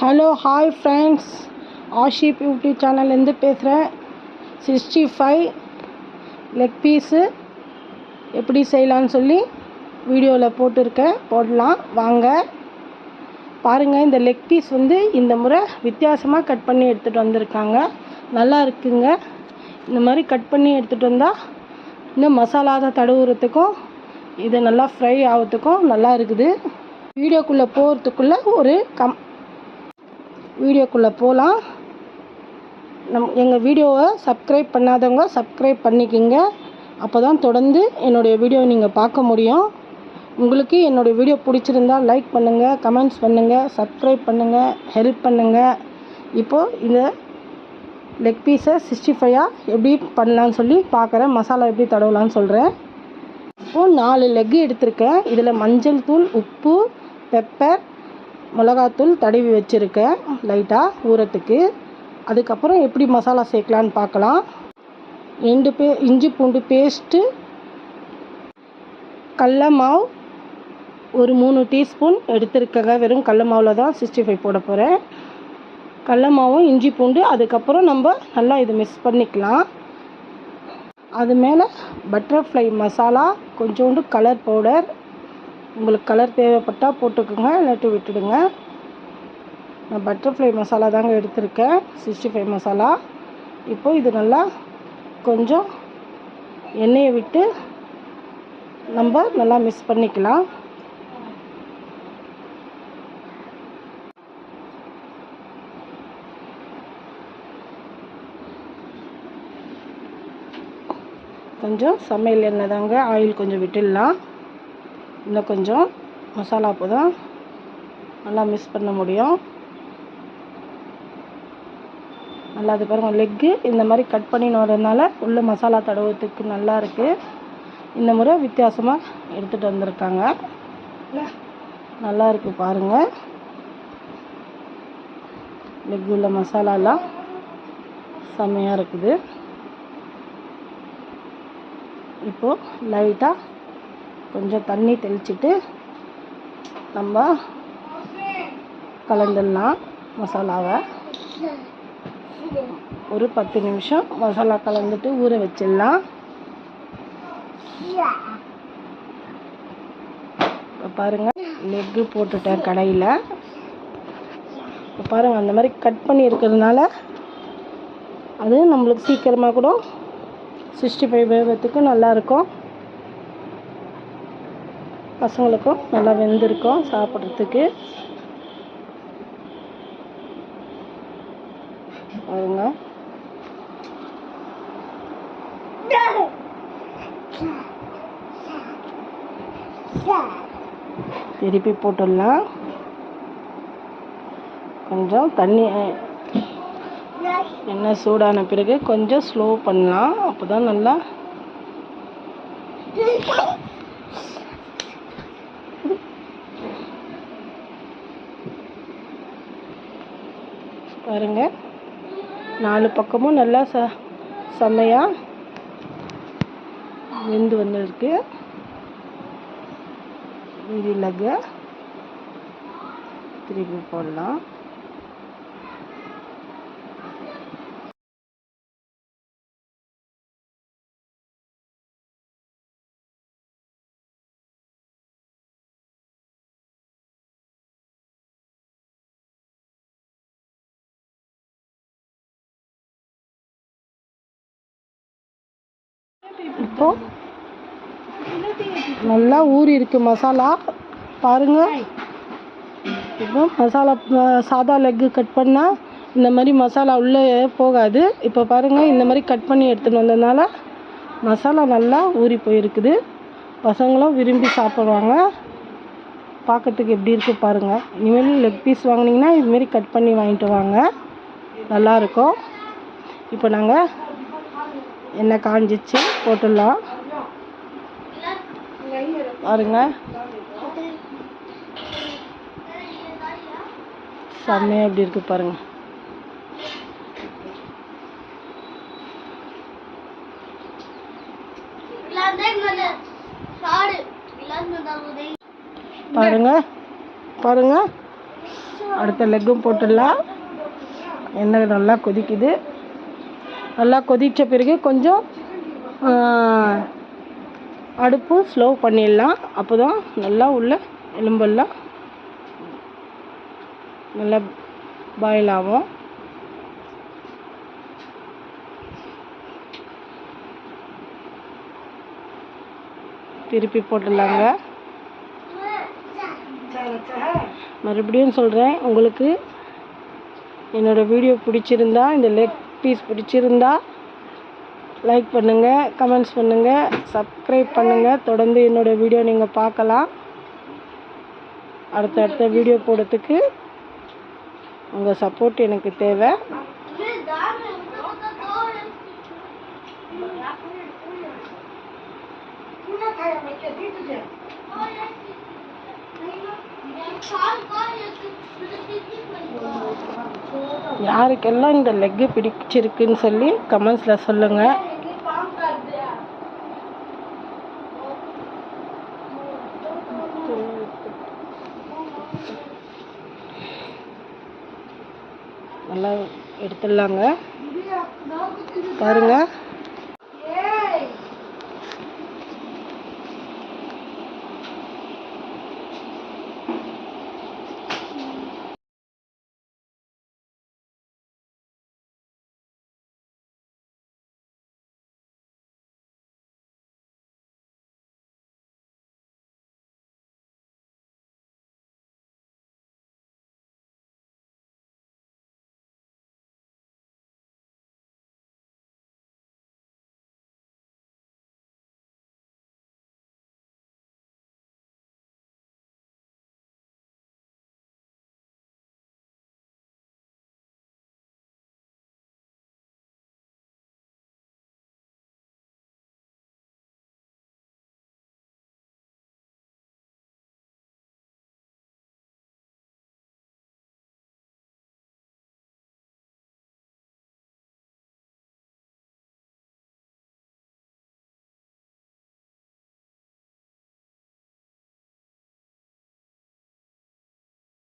Hello hi friends Asif YouTube சேனல்லேருந்து பேசுகிறேன் sixty five leg piece எப்படி செய்யலான்னு சொல்லி வீடியோவில் போட்டிருக்கேன். போடலாம். வாங்க. பாருங்கள் இந்த லெக் பீஸ் வந்து இந்த முறை வித்தியாசமாக கட் பண்ணி எடுத்துகிட்டு வந்திருக்காங்க. நல்லா இருக்குங்க. இந்த மாதிரி கட் பண்ணி எடுத்துகிட்டு வந்தால் இன்னும் மசாலாத தடவுறதுக்கும் இது நல்லா ஃப்ரை ஆகிறதுக்கும் நல்லா இருக்குது. வீடியோக்குள்ளே போகிறதுக்குள்ளே ஒரு கம் வீடியோக்குள்ளே போகலாம் நம் எங்கள் வீடியோவை சப்ஸ்கிரைப் பண்ணாதவங்க சப்ஸ்கிரைப் பண்ணிக்கிங்க. அப்போ தான் தொடர்ந்து என்னுடைய வீடியோவை நீங்கள் பார்க்க முடியும். உங்களுக்கு என்னுடைய வீடியோ பிடிச்சிருந்தா லைக் பண்ணுங்கள் கமெண்ட்ஸ் பண்ணுங்கள் சப்ஸ்கிரைப் பண்ணுங்கள் ஹெல்ப் பண்ணுங்கள் இப்போது இந்த லெக் பீஸை சிக்ஸ்டி ஃபைவாக எப்படி பண்ணலான்னு சொல்லி பார்க்குறேன் மசாலா எப்படி தடவலான்னு சொல்கிறேன் இப்போது நாலு லெக்கு எடுத்திருக்கேன். இதில் மஞ்சள் தூள் உப்பு பெப்பர் மிளகாத்தூள் தடவி வச்சுருக்கேன் லைட்டாக ஊறத்துக்கு. அதுக்கப்புறம் எப்படி மசாலா சேர்க்கலான்னு பார்க்கலாம். ரெண்டு பே இஞ்சி பூண்டு பேஸ்ட்டு கடல மாவு ஒரு மூணு டீஸ்பூன் எடுத்துருக்கங்க. வெறும் கடல மாவில் தான் சிக்ஸ்டி ஃபைவ் போட போகிறேன் கடல மாவும் இஞ்சி பூண்டு அதுக்கப்புறம் நம்ம நல்லா இது மிக்ஸ் பண்ணிக்கலாம். அது மேலே பட்டர்ஃப்ளை மசாலா கொஞ்சோண்டு கலர் பவுடர் உங்களுக்கு கலர் தேவைப்பட்டால் போட்டுக்கோங்க இல்லாட்டி விட்டுடுங்க. நான் பட்டர்ஃப்ளை மசாலா தாங்க எடுத்திருக்கேன் சிக்ஸ்டி ஃபைவ் மசாலா இப்போ இது நல்லா கொஞ்சம் எண்ணெயை விட்டு நம்ம நல்லா மிக்ஸ் பண்ணிக்கலாம். கொஞ்சம் சமையல் எண்ணெய் தாங்க ஆயில் கொஞ்சம் விட்டுடலாம். இன்னும் கொஞ்சம் மசாலா அப்போ தான் நல்லா மிக்ஸ் பண்ண முடியும். நல்லா அது பாருங்கள் லெக்கு இந்த மாதிரி கட் பண்ணின்னு வரதுனால உள்ள மசாலா தடவுறதுக்கு நல்லா இருக்குது இந்த முறை வித்தியாசமாக எடுத்துகிட்டு வந்திருக்காங்க. நல்லா இருக்குது பாருங்கள் லெக் உள்ள மசாலாலாம் செம்மையாக இருக்குது. இப்போது லைட்டாக கொஞ்சம் தண்ணி தெளிச்சிட்டு நம்ம கலந்துடலாம் மசாலாவை. ஒரு பத்து நிமிஷம் மசாலா கலந்துட்டு ஊற வச்சிடலாம். இப்போ பாருங்கள் லெக்கு போட்டுட்டேன் கடையில். இப்போ பாருங்கள் அந்த மாதிரி கட் பண்ணி இருக்கிறதுனால அது நம்மளுக்கு சீக்கிரமாக கூட சிக்ஸ்டி ஃபைவ் வேகிறதுக்கு நல்லாயிருக்கும் பசங்களுக்கும் நல்லா வெந்திருக்கும் சாப்பிட்றதுக்கு. பாருங்க. திருப்பி போட்டுடலாம். கொஞ்சம் தண்ணி எண்ணெய் சூடான பிறகு கொஞ்சம் ஸ்லோ பண்ணலாம். அப்போ தான் நல்லா பாருங்க. நாலு பக்கமும் நல்லா ச செம்மையாக வெந்து வந்துருக்கு. மீதி லெக்கை திருப்பி போடலாம். இப்போ நல்லா ஊறி இருக்கு மசாலா. பாருங்க. இப்போ மசாலா சாதா லெக்கு கட் பண்ணால் இந்த மாதிரி மசாலா உள்ளே போகாது. இப்போ பாருங்கள் இந்த மாதிரி கட் பண்ணி எடுத்துகிட்டு வந்ததுனால மசாலா நல்லா ஊறி போயிருக்குது. பசங்களும் விரும்பி சாப்பிடுவாங்க. பார்க்கறதுக்கு எப்படி இருக்கு பாருங்கள் இனிமேல் லெக் பீஸ் வாங்கினீங்கன்னா இதுமாரி கட் பண்ணி வாங்கிட்டு வாங்க. நல்லாயிருக்கும் இப்போ நாங்கள் எண்ணெய் காஞ்சிச்சு போட்டுடலாம். பாருங்க. செம்மையாக எப்படி இருக்கு பாருங்க. பாருங்க பாருங்க. அடுத்த லெக்கும் போட்டுடலாம். எண்ணெய் நல்லா கொதிக்குது. நல்லா கொதித்த பிறகு கொஞ்சம் அடுப்பு ஸ்லோ பண்ணிடலாம். அப்போ தான் நல்லா உள்ள எலும்பெல்லாம் நல்லா பாயில் ஆகும். திருப்பி போட்டுடலாங்க. மறுபடியும் சொல்கிறேன் உங்களுக்கு என்னோடய வீடியோ பிடிச்சிருந்தா இந்த லெக் பீஸ் பிடிச்சிருந்தா லைக் பண்ணுங்கள் கமெண்ட்ஸ் பண்ணுங்கள் சப்ஸ்கிரைப் பண்ணுங்கள் தொடர்ந்து என்னோடய வீடியோ நீங்கள் பார்க்கலாம். அடுத்தடுத்த வீடியோ போடுறதுக்கு உங்கள் சப்போர்ட் எனக்கு தேவை. யாருக்கெல்லாம் இந்த லெக்கு பிடிச்சிருக்குன்னு சொல்லி கமெண்ட்ஸில் சொல்லுங்கள் நல்லா எடுத்துடலாங்க. பாருங்கள்